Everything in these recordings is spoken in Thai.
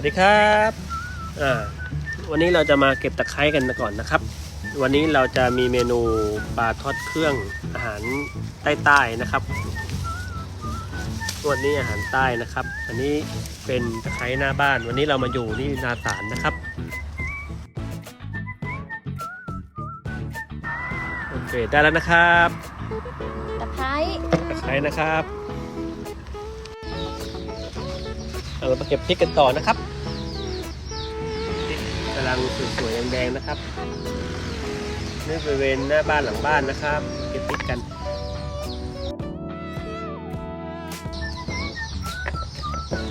วัสดีครับอ่าวันนี้เราจะมาเก็บตะไคร้กันก่อนนะครับ วันนี้เราจะมีเมนูปลาทอดเครื่องอาหารใต้ๆนะครับวันนี้อาหารใต้นะครับ อันนี้เป็นตะไคร้หน้าบ้าน วันนี้เรามาอยู่ที่นาสารนะครับ โอเค ได้แล้วนะครับ ตะไคร้ ตะไคร้นะครับ เอาเรามาเก็บพริกกันต่อนะครับพริกกำลังสวยๆแดงๆนะครับนี่บริเวณหน้าบ้านหลังบ้านนะครับ เก็บพริกกัน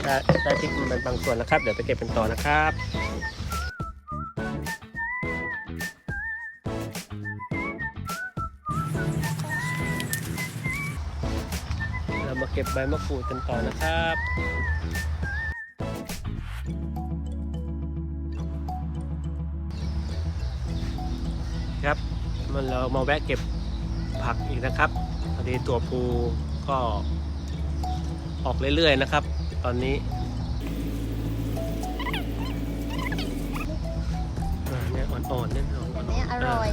ได้ได้พริกมันบางส่วนแล้วครับ เดี๋ยวไปเก็บกันต่อนะครับเรามาเก็บใบมะกรูดกันต่อนะครับ ครับมันเรามาแวะเก็บผักอีกนะครับพอดีตัวภูก็ออกเรื่อยๆนะครับ ตอนนี้อ่าเนี่ยอ่อนๆเนี่ยอ่อนๆอันนี้อร่อย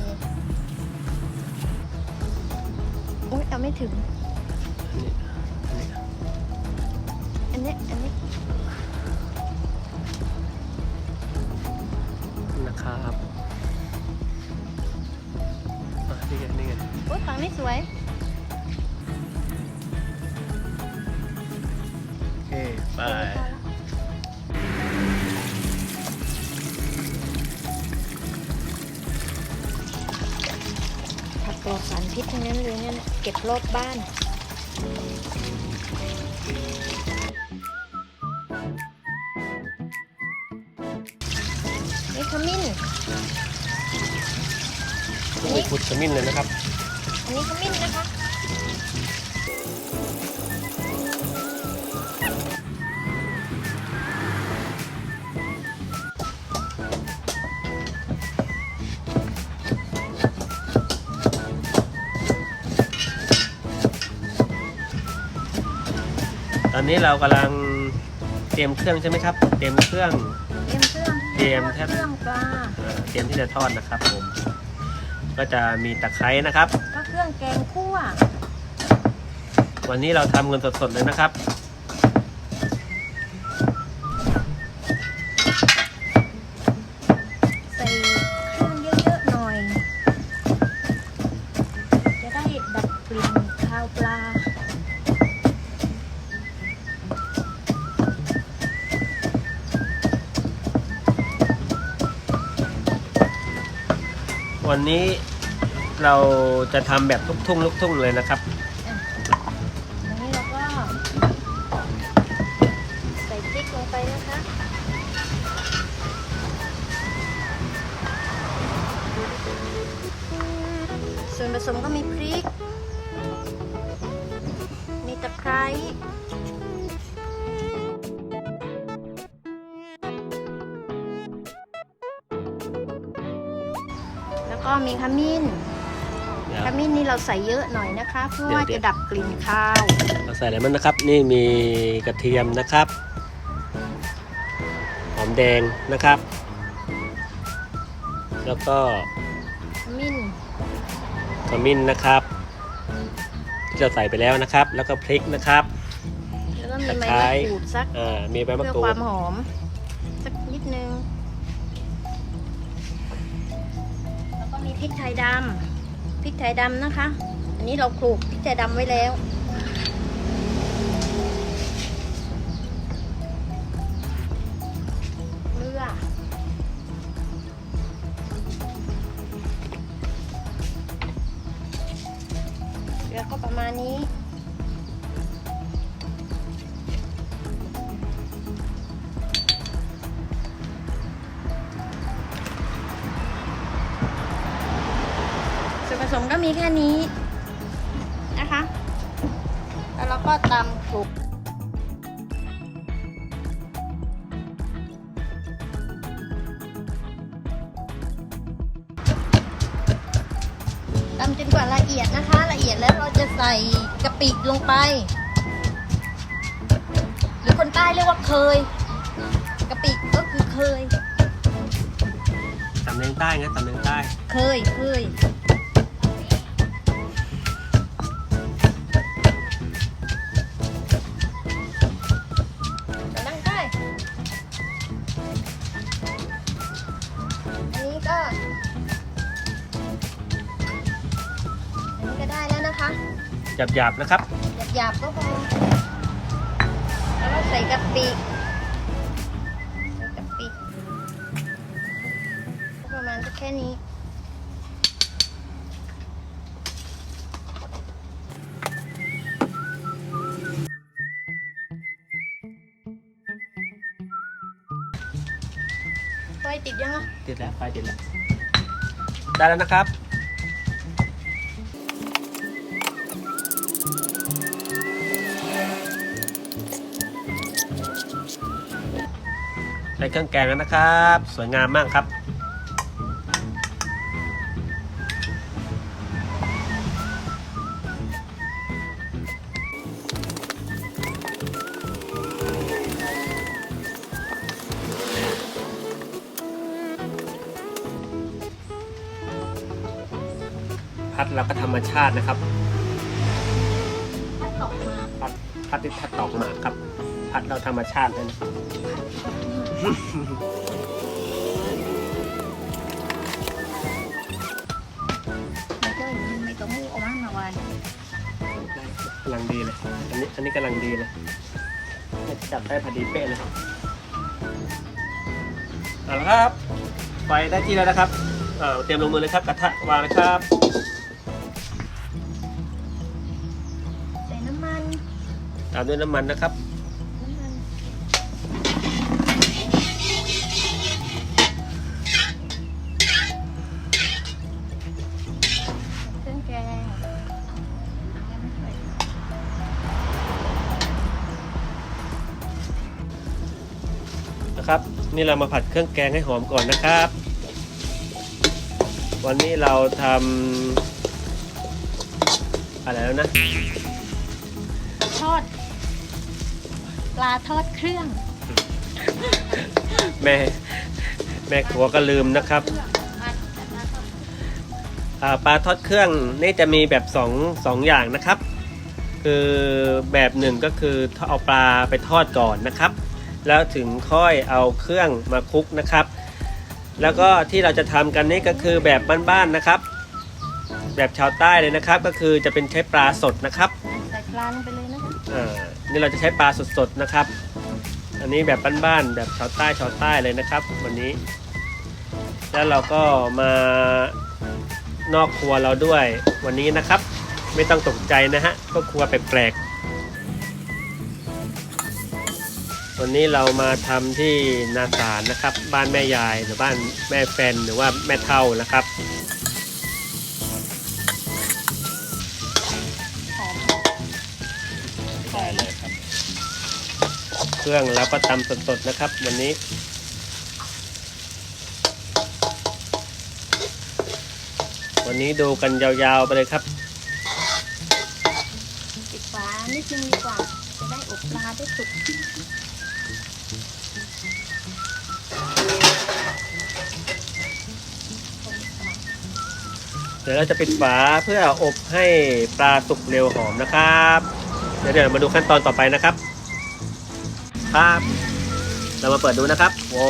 อุ้ยเอาไม่ถึง อันนี้อันนี้อันนี้อันนี้ นี่ไงอุ้ยฝั่งนี้สวย โอเคไปผักปลอดสารพิษทั้งนั้นเลยเนี่ยเก็บรอบบ้านนี่ขมิ้นอันมีนี้ขุดขมิ้นเลยนะครับ อันนี้ขมิ้นนะคะ ตอนนี้เรากำลังเตรียมเครื่องใช่ไหมครับ เตรียมเครื่อง เตรียมเครื่องเตรียมแทบ เครื่องปลา เอ่อเตรียมที่จะทอดนะครับผม ก็จะมีตะไคร้นะครับก็เค รื่อง แกงคั่ว วันนี้เราทำเงินสดๆเลยนะครับ ใส่เครื่องเยอะๆหน่อย จะได้ดับกลิ่นคาวปลา วันนี้ เราจะทำแบบลูกทุ่งลูกทุ่งเลยนะครับ อันนี้เราก็ใส่พริกลงไปนะคะส่วนผสมก็มีพริก มีตะไคร้แล้วก็มีขมิ้น ขมิ้นนี่เราใส่เยอะหน่อยนะคะ เพื่อว่าเดี๋ยวจะดับกลิ่นคาว เราใส่อะไรบ้างนะครับ นี่มีกระเทียมนะครับ หอมแดงนะครับ แล้วก็ขมิ้นขมิ้นนะครับ ที่เราใส่ไปแล้วนะครับ แล้วก็พริกนะครับแล้วก็มีตะใบไคร้มะกรูดสักอ่ามีใบมะเพื่อกรูคดวามหอมสักนิดนึง แล้วก็มีพริกไทยดำ พริกไทยดำนะคะ อันนี้เราคลุกพริกไทยดำไว้แล้ว ส่วนผสมก็มีแค่นี้นะคะ แล้วเราก็ตำคลุกตำจนกว่าละเอียดนะคะ ละเอียดแล้วเราจะใส่กะปิลงไป หรือคนใต้เรียกว่าเคยกะปิเคย สำเนียงใต้ไงสำเนียงใต้ เคยเคย นะคะหยาบๆนะครับหยาบๆก็พอแล้วก็ใส่กะปิใส่กะปิก็ประมาณแค่นี้ไฟติดยังอะติดแล้วไฟติดแล้วได้แล้วนะครับ ใส่เครื่องแกงแล้วนะครับ สวยงามมากครับพัดเราก็ธรรมชาตินะครับตกมาพัดพัดที่พัดตอกมาครับ พัดเราธรรมชาติเลยนะ ไม่ก็ไม่ต้องเอามามาวันกำลังดีเลย อันนี้อันนี้กำลังดีเลยจับได้พอดีเป๊ะเลยเอาละครับไฟได้ที่แล้วนะครับเอ่อเตรียมลงมือเลยครับกระทะวางเลยครับใส่น้ำมัน ตามด้วยน้ำมันนะครับ นะครับ นี่เรามาผัดเครื่องแกงให้หอมก่อนนะครับ วันนี้เราทำอะไรแล้วนะ ทอด ปลาทอดเครื่อง แม่ แม่ครัวก็ลืมนะครับผัดปลาทอดอ่าปลาทอดเครื่องนี่จะมีแบบสองสองอย่างนะครับ คือแบบหนึ่งก็คือเอาปลาไปทอดก่อนนะครับ แล้วถึงค่อยเอาเครื่องมาคลุกนะครับ แล้วก็ที่เราจะทำกันนี่ก็คือแบบบ้านๆนะครับ แบบชาวใต้เลยนะครับ ก็คือจะเป็นใช้ปลาสดนะครับใส่ปลาลงไปเลยนะคะอ่านี่เราจะใช้ปลาสดๆนะครับ อันนี้แบบบ้านๆแบบชาวใต้ชาวใต้เลยนะครับ วันนี้ แล้วเราก็มานอกครัวเราด้วยวันนี้นะครับ ไม่ต้องตกใจนะฮะก็ครัวแปลกๆ วันนี้เรามาทำที่นาสารนะครับ บ้านแม่ยายหรือบ้านแม่แฟนหรือว่าแม่เท่านะครับหอมได้เลยครับเครื่องแล้วก็ตำสดๆนะครับ วันนี้วันนี้ดูกันยาวๆไปเลยครับปิดฝานิดนึงดีกว่า จะได้อบปลาได้สุก เดี๋ยวเราจะปิดฝาเพื่ออบให้ปลาสุกเร็วหอมนะครับ เดี๋ยวเดี๋ยวมาดูขั้นตอนต่อไปนะครับ ครับ เรามาเปิดดูนะครับ โอ้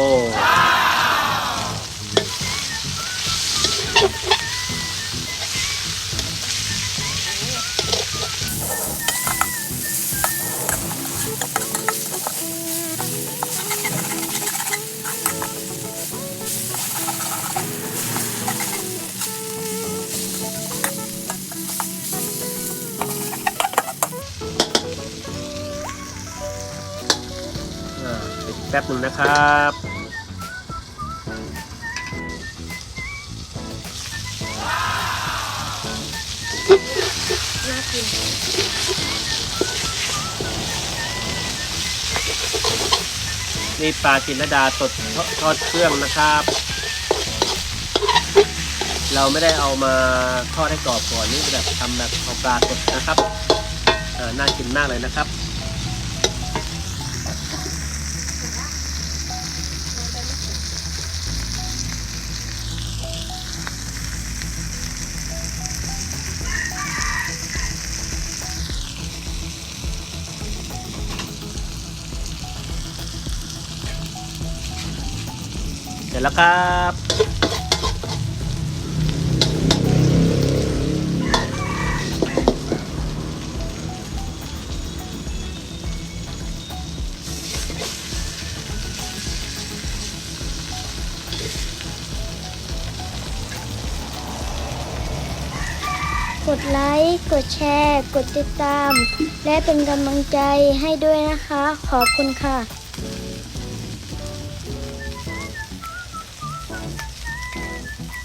แป๊บหนึ่งนะครับน่ากินนี่ปลาจินดาสดทอดเครื่องนะครับ เราไม่ได้เอามาทอดให้กรอบก่อนนี่แบบทำแบบเอาปลาสดนะครับน่ากินมากเลยนะครับ แล้วครับกดไลค์ กดแชร์ กดติดตาม และเป็นกำลังใจให้ด้วยนะคะ ขอบคุณค่ะ Thank you.